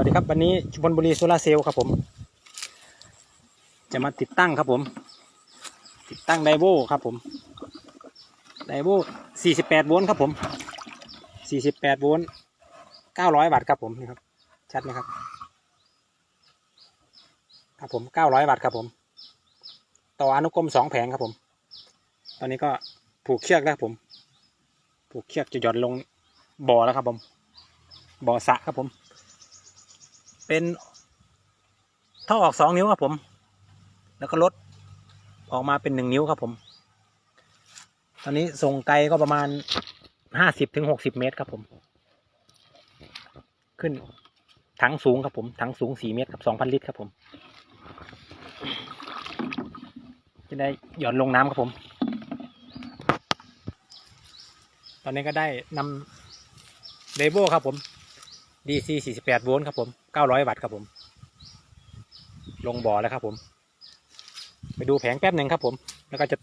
วัสดีครับวันนี้ชุมพลบุรีโซลาเซลล์ครับผม จะมาติดตั้งครับผม ติดตั้งไดโวครับผมไดโว48 โวลต์ครับผม 48 โวลต์ 900 วัตต์ครับผมนี่ครับชัดไหมครับ ครับผม 900 วัตต์ครับผม ต่ออนุกรมสองแผงครับผม ตอนนี้ก็ผูกเชือกแล้วครับผม ผูกเชือกจะหย่อนลงบ่อแล้วครับผมบ่อสะครับผม เป็นท่อออกสองนิ้วครับผม แล้วก็ลดออกมาเป็นหนึ่งนิ้วครับผม ตอนนี้ส่งไกลก็ประมาณห้าสิบถึงหกสิบเมตรครับผม ขึ้นถังสูงครับผมถังสูงสี่เมตรกับสองพันลิตรครับผม จะได้หย่อนลงน้ำครับผม ตอนนี้ก็ได้นำเดโบครับผม DC 48โวลต์ครับผม 900 วัตต์ครับผม ลงบ่อแล้วครับผม ไปดูแผงแป๊บหนึ่งครับผม แล้วก็จะ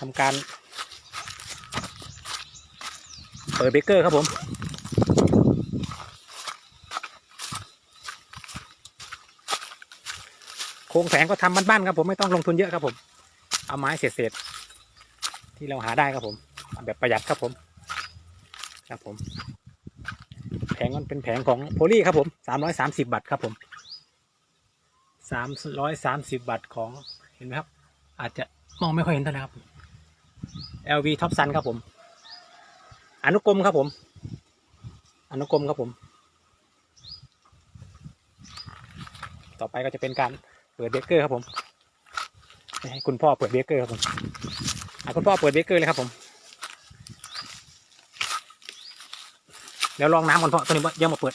ทำการ เปิดเบเกอร์ครับผมโครงแผงก็ทำบ้านๆครับผมไม่ต้องลงทุนเยอะครับผม เอาไม้เศษๆที่เราหาได้ครับผมแบบประหยัดครับผม ครับผม แผงมันเป็นแผงของโพลีครับผมสามร้อยสามสิบาทครับผมสามร้อยสามสิบบาทของเห็นไหมครับ อาจจะมองไม่ค่อยเห็นเท่าไหร่ครับ LV Top Sun ครับผม อนุกรมครับผม อนุกรมครับผม ต่อไปก็จะเป็นการเปิดเบรกเกอร์ครับผมให้คุณพ่อเปิดเบรกเกอร์ครับผมคุณพ่อเปิดเบรกเกอร์เลยครับผม เดี๋ยวลองน้ำก่อนเพราะตัวนี้ว่ายังมาเปิด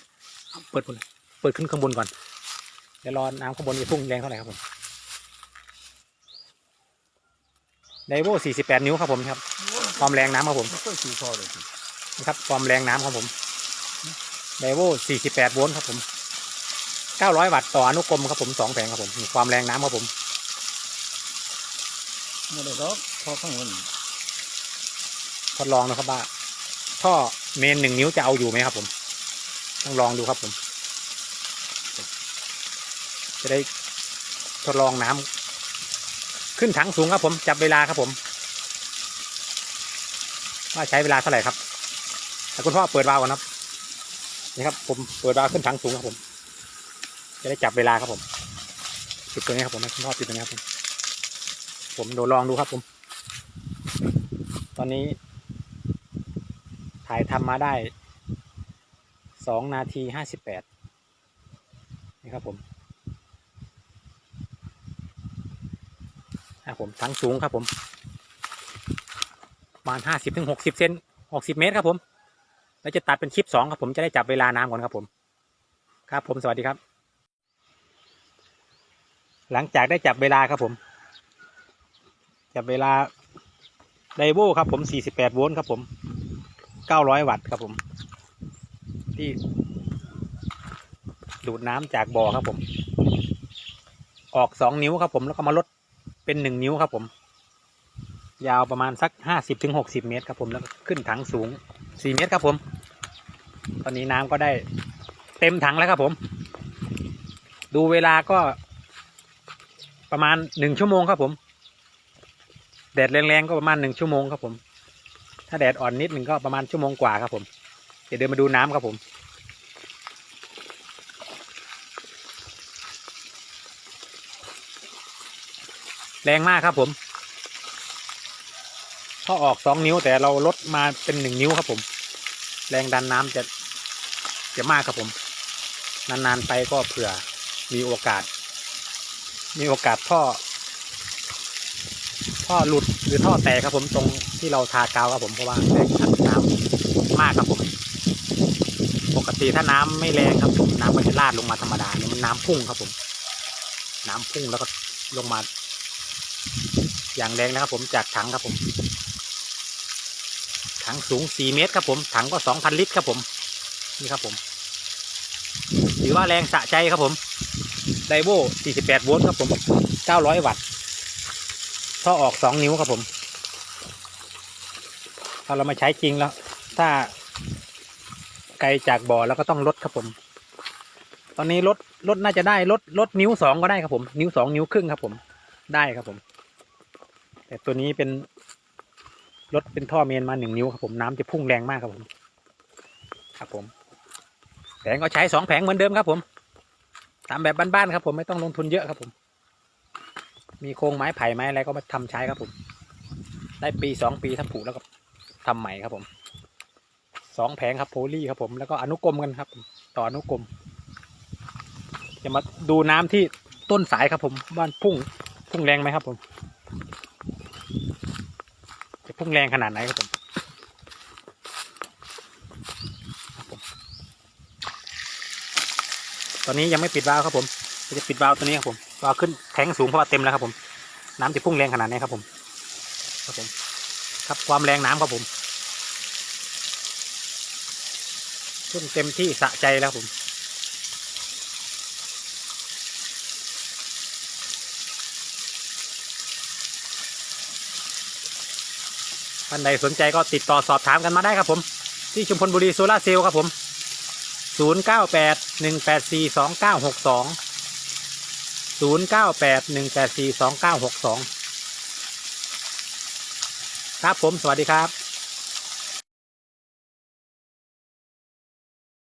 เปิดบนเปิดขึ้นข้างบนก่อนเดี๋ยวรอน้ำข้างบนจะพุ่งแรงเท่าไหร่ครับผมไดโว48 นิ้วครับผมครับ ความแรงน้ำครับผมไม่ค่อยขี่คอเลยสินะครับ ความแรงน้ำครับผมไดโว48 โวลต์ครับผม 900 วัตต์ต่ออนุกรมครับผมสองแผงครับผมนี่ความแรงน้ำครับผมไม่ได้หรอกพอข้างบนทดลองนะครับว่าท่อ เมนหนึ่งนิ้วจะเอาอยู่ไหมครับ ผม ต้องลองดูครับผม จะได้ทดลองน้ำขึ้นถังสูงครับ ผม จับเวลาครับผม ว่าใช้เวลาเท่าไหร่ครับแต่คุณพ่อเปิดวาล์วก่อนครับนี่ครับ ผมเปิดวาล์วขึ้นถังสูงครับผม จะได้จับเวลาครับผมปิดตัวนี้ครับผมให้คุณพ่อปิดตัวนี้ครับผมผมเดี๋ยวลองดูครับผม ตอนนี้ายทำมาได้สองนาทีห้าสิบแปดนี่ครับผมนะครับผมทั้งสูงครับผม ประมาณห้าสิบถึงหกสิบเซนหกสิบเมตรครับผม แล้วจะตัดเป็นคลิปสองครับผมจะได้จับเวลาน้ำก่อนครับผม ครับผมสวัสดีครับ หลังจากได้จับเวลาครับผม จับเวลาไดโวครับผมสี่สิบแปดโวลต์ครับผม เก้าร้อยวัตต์ครับผม ที่ ดูดน้ำจากบ่อครับผม ออกสองนิ้วครับผมแล้วก็มาลดเป็นหนึ่งนิ้วครับผม ยาวประมาณสักห้าสิบถึงหกสิบเมตรครับผมแล้วขึ้นถังสูงสี่เมตรครับผม ตอนนี้น้ำก็ได้เต็มถังแล้วครับผม ดูเวลาก็ ประมาณหนึ่งชั่วโมงครับผม แดดแรงๆก็ประมาณหนึ่งชั่วโมงครับผม ถ้าแดดอ่อนนิดหนึ่งก็ประมาณชั่วโมงกว่าครับผม เดี๋ยวเดินมาดูน้ำครับผม แรงมากครับผมท่อออกสองนิ้วแต่เราลดมาเป็นหนึ่งนิ้วครับผม แรงดันน้ำจะจะมากครับผม นานๆไปก็เผื่อมีโอกาส มีโอกาสท่อ ท่อหลุดหรือท่อแตกครับผมตรงที่เราทากาวครับผมเพราะว่าแรงอัดน้ำมากครับผม ปกติถ้าน้ำไม่แรงครับผมน้ำมันจะลาดลงมาธรรมดาเนี่ยมันน้ำพุ่งครับผม น้ำพุ่งแล้วก็ลงมา อย่างแรงนะครับผมจากถังครับผมถังสูง4เมตรครับผมถังก็2,000ลิตรครับผมนี่ครับผมถือว่าแรงสะใจครับผมไดโว่48 โวลต์ครับผม 900 วัตต์ ท่อออกสองนิ้วครับผม ถ้าเรามาใช้จริงแล้ว ถ้าไกลจากบ่อแล้วก็ต้องลดครับผม ตอนนี้ลดลดน่าจะได้ลดลดนิ้วสองก็ได้ครับผม นิ้วสองนิ้วครึ่งครับผม ได้ครับผม แต่ตัวนี้เป็นลดเป็นท่อเมนมาหนึ่งนิ้วครับผมน้ำจะพุ่งแรงมากครับผม ครับผม แผงก็ใช้สองแผงเหมือนเดิมครับผม ตามแบบบ้านๆครับผมไม่ต้องลงทุนเยอะครับผม มีโครงไม้ไผ่ไม้อะไรก็มาทำใช้ครับผม ได้ปีสองปีถ้าผูกแล้วก็ทำใหม่ครับผมสองแผงครับโพลีครับผมแล้วก็อนุกรมกันครับ ต่ออนุกรมจะมาดูน้ำที่ต้นสายครับผมว่านพุ่งพุ่งแรงไหมครับผม จะพุ่งแรงขนาดไหนครับผมตอนนี้ยังไม่ปิดวาล์วครับผมจะปิดวาล์วตัวนี้ครับผม วาขึ้นแทงสูงเพราะว่าเต็มแล้วครับผม น้ำจะพุ่งแรงขนาดไหนครับผม ครับผม ครับความแรงน้ำครับผมพุ่งเต็มที่สะใจแล้วผมท่านใดสนใจก็ติดต่อสอบถามกันมาได้ครับผม ที่ชุมพลบุรีโซลาเซลล์ครับผม 0 9 8 1 8 4 2 9 6 2 0 9 8 1 8 4 2 9 6 2ครับผมสวัสดีครับ